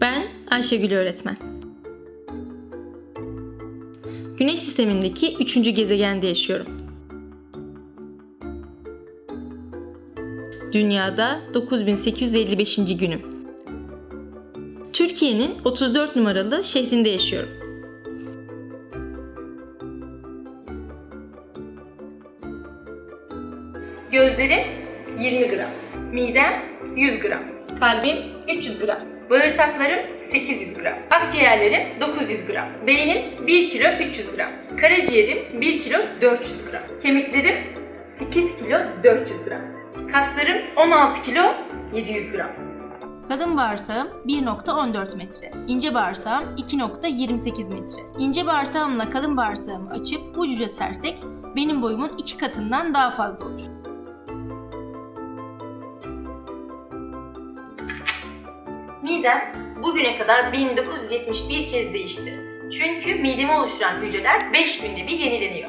Ben Ayşegül öğretmen. Güneş sistemindeki üçüncü gezegende yaşıyorum. Dünyada 9855. günüm. Türkiye'nin 34 numaralı şehrinde yaşıyorum. Gözlerim 20 gram. Midem 100 gram. Kalbim 300 gram. Bağırsaklarım 800 gram. Akciğerlerim 900 gram. Beynim 1 kilo 300 gram. Karaciğerim 1 kilo 400 gram. Kemiklerim 8 kilo 400 gram. Kaslarım 16 kilo 700 gram. Kadın bağırsağım 1.14 metre. İnce bağırsağım 2.28 metre. İnce bağırsağımla kalın bağırsağımı açıp ucuca sersek benim boyumun iki katından daha fazla olur. Midem bugüne kadar 1971 kez değişti. Çünkü midemi oluşturan hücreler 5 günde bir yenileniyor.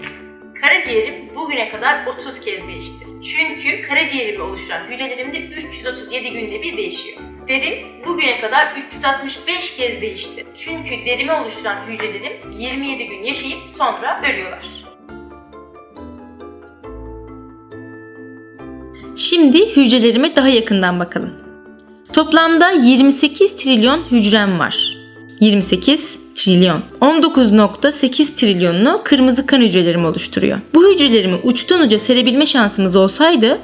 Karaciğerim bugüne kadar 30 kez değişti. Çünkü karaciğerimi oluşturan hücrelerim de 337 günde bir değişiyor. Derim bugüne kadar 365 kez değişti. Çünkü derimi oluşturan hücrelerim 27 gün yaşayıp sonra ölüyorlar. Şimdi hücrelerime daha yakından bakalım. Toplamda 28 trilyon hücrem var. 28 trilyon. 19.8 trilyonunu kırmızı kan hücrelerim oluşturuyor. Bu hücrelerimi uçtan uca serebilme şansımız olsaydı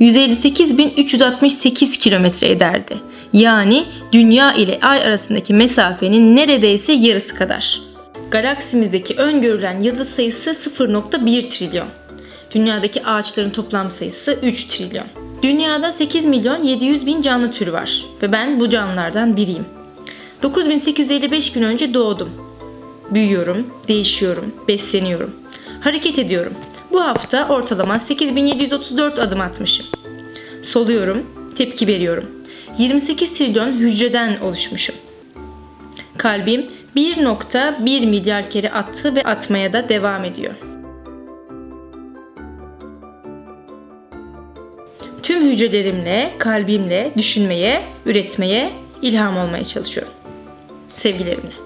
158.368 kilometre ederdi. Yani Dünya ile Ay arasındaki mesafenin neredeyse yarısı kadar. Galaksimizdeki öngörülen yıldız sayısı 0.1 trilyon. Dünyadaki ağaçların toplam sayısı 3 trilyon. Dünyada 8 milyon 700 bin canlı türü var ve ben bu canlılardan biriyim. 9855 gün önce doğdum. Büyüyorum, değişiyorum, besleniyorum. Hareket ediyorum. Bu hafta ortalama 8734 adım atmışım. Soluyorum, tepki veriyorum. 28 trilyon hücreden oluşmuşum. Kalbim 1.1 milyar kere attı ve atmaya da devam ediyor. Tüm hücrelerimle, kalbimle düşünmeye, üretmeye, ilham olmaya çalışıyorum. Sevgilerimle.